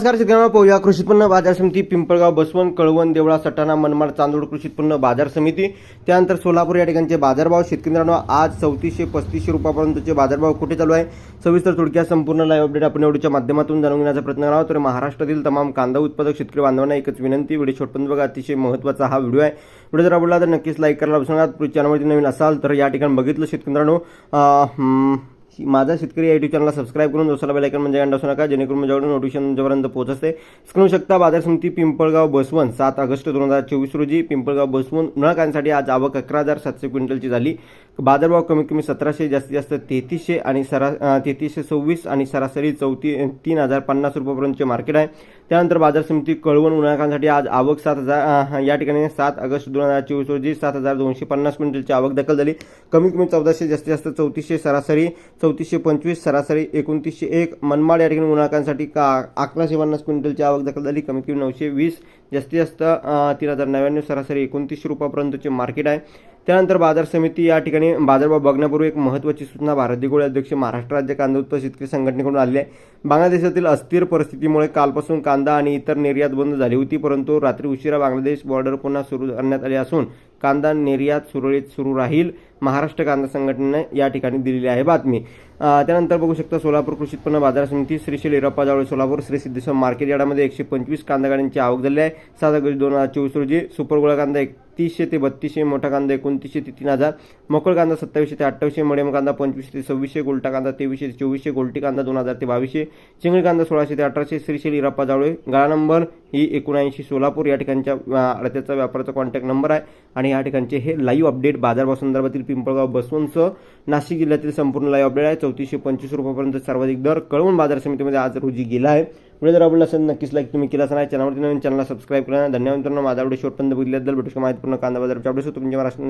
नमस्कार शेतकऱ्यांना पाहूया कृषी उत्पन्न बाजार समिती पिंपळगाव बसवंत कळवण देवळा सटाणा मनमाड चांदोड कृषी उत्पन्न बाजार समिती. त्यानंतर सोलापूर या ठिकाणचे बाजारभाव. शेतकऱ्यांना आज चौतीसशे पस्तीसशे रुपयापर्यंतचे बाजारभाव कुठे चालू आहे? सविस्तर थोडक्यात संपूर्ण लाईव्ह अपडेट आपण एवढीच्या माध्यमातून जाणून घेण्याचा प्रयत्न करावा तर महाराष्ट्रातील तमाम कांदा उत्पादक शेतकरी बांधवांना एकच विनंती व्हिडिओ छोटपर्यंत बघा. अतिशय महत्त्वाचा हा व्हिडिओ आहे. व्हिडिओ जर आवडला तर नक्कीच लाईक करायला विसरू नका. चॅनलवरती नवीन असाल तर या ठिकाणी बघितलं शेतकऱ्यांनो अं, माझा शेतकरी या युट्यूब चॅनलला सबस्क्राईब करून दुसरा बेलायकन म्हणजे अंड असू नका जेणेकरून माझ्याकडून नोटिफिकेशन तुमच्यापर्यंत पोहोचते. करू शकता बाजार समिती पिंपळगाव बसवण सात ऑगस्ट दोन हजार चोवीस रोजी पिंपळगाव बसवून उन्हाळकांसाठी आज आवक अकरा हजार सातशे क्विंटलची झाली. बाजारभाव कमीत कमी सतराशे जास्तीत जास्त तेहतीसशे आणि सरा तेहतीसशे सव्वीस आणि सरासरी चौती तीन हजार पन्नास रुपयापर्यंतचे मार्केट आहे. त्यानंतर बाजार समिती कळवण उन्हाळकांसाठी आज आवक सात हजार या ठिकाणी सात ऑगस्ट दोन हजार चोवीस रोजी सात हजार दोनशे पन्नास क्विंटलची आवक दाखल झाली. कमीत कमी चौदाशे जास्तीत जास्त चौतीसशे सरासरी चौतीसशे पंचवीस सरासरी एकोणतीसशे एक. मनमाड या ठिकाणी उन्हाळ्यासाठी का अकराशे पन्नास क्विंटलची आवक दाखल झाली कमीत कमी नऊशे वीस. जास्तीत जास्त तीन हजार नव्याण्णव सरासरी एकोणतीसशे रुपयापर्यंतचे मार्केट आहे. त्यानंतर बाजार समिती या ठिकाणी बाजारभाव बघण्यापूर्वी एक महत्त्वाची सूचना भारत गोळे अध्यक्ष महाराष्ट्र राज्य कांदा उत्पादक शेतकरी संघटनेकडून आली आहे. बांगलादेशातील अस्थिर परिस्थितीमुळे कालपासून कांदा आणि इतर निर्यात बंद झाली होती परंतु रात्री उशिरा बांगलादेश बॉर्डर पुन्हा सुरू करण्यात आली असून कांदा निर्यात सुरळीत सुरू राहील. महाराष्ट्र कांदा संघटनेने या ठिकाणी दिलेली आहे बातमी. त्यानंतर बघू शकता सोलापूर कृषी उत्पन्न बाजार समिती श्री श्री इरप्पा जावळे सोलापूर श्री सिद्धेश्वर मार्केट यार्डामध्ये एकशे पंचवीस कांदा गाड्यांची आवक झाली आहे. सात ऑगस्ट दोन हजार चोवीस रोजी सुपरगोळा कांदा एकतीसशे ते बत्तीसशे मोठा कांदा एकोणतीसशे ते तीन हजार मोकळ कांदा सत्तावीसशे ते अठ्ठावीसशे मडियम कांदा पंचवीसशे ते सव्वीसशे गोल्टा कांदा तेवीसशे ते चोवीसशे गोलटी कांदा दोन हजार ते बावीसशे चिंगळी कांदा सोळाशे ते अठराशे श्रीशेल श्री इरप्पा जावळे गाळा नंबर ही एकोणऐंशी सोलापूर या ठिकाणच्या अं, अडत्याचा व्यापाराचा कॉन्टॅक्ट नंबर आहे. आणि या ठिकाणचे हे लाईव्ह अपडेट बाजारभाव संदर्भातील पिंपळगाव बसवंतसह नाशिक जिल्ह्यातील संपूर्ण लाईव्ह अपडेट आहे. चौतीसशे पंचवीस रुपयापर्यंत सर्वाधिक दर कळवून बाजार समितीमध्ये आज रोजी गेला आहे. पुढे जर आवडलं असेल नक्कीच लाईक तुम्ही केला नाही चॅनलवरती नवीन चॅनलला सबस्क्राईब करा. धन्यवाद मित्रांनो. माझा व्हिडिओ शॉर्टपर्यंत बघितल्याबद्दल भेटू माहितीपूर्ण कांदा बाजार अपडेट तुमच्या महाराष्ट्र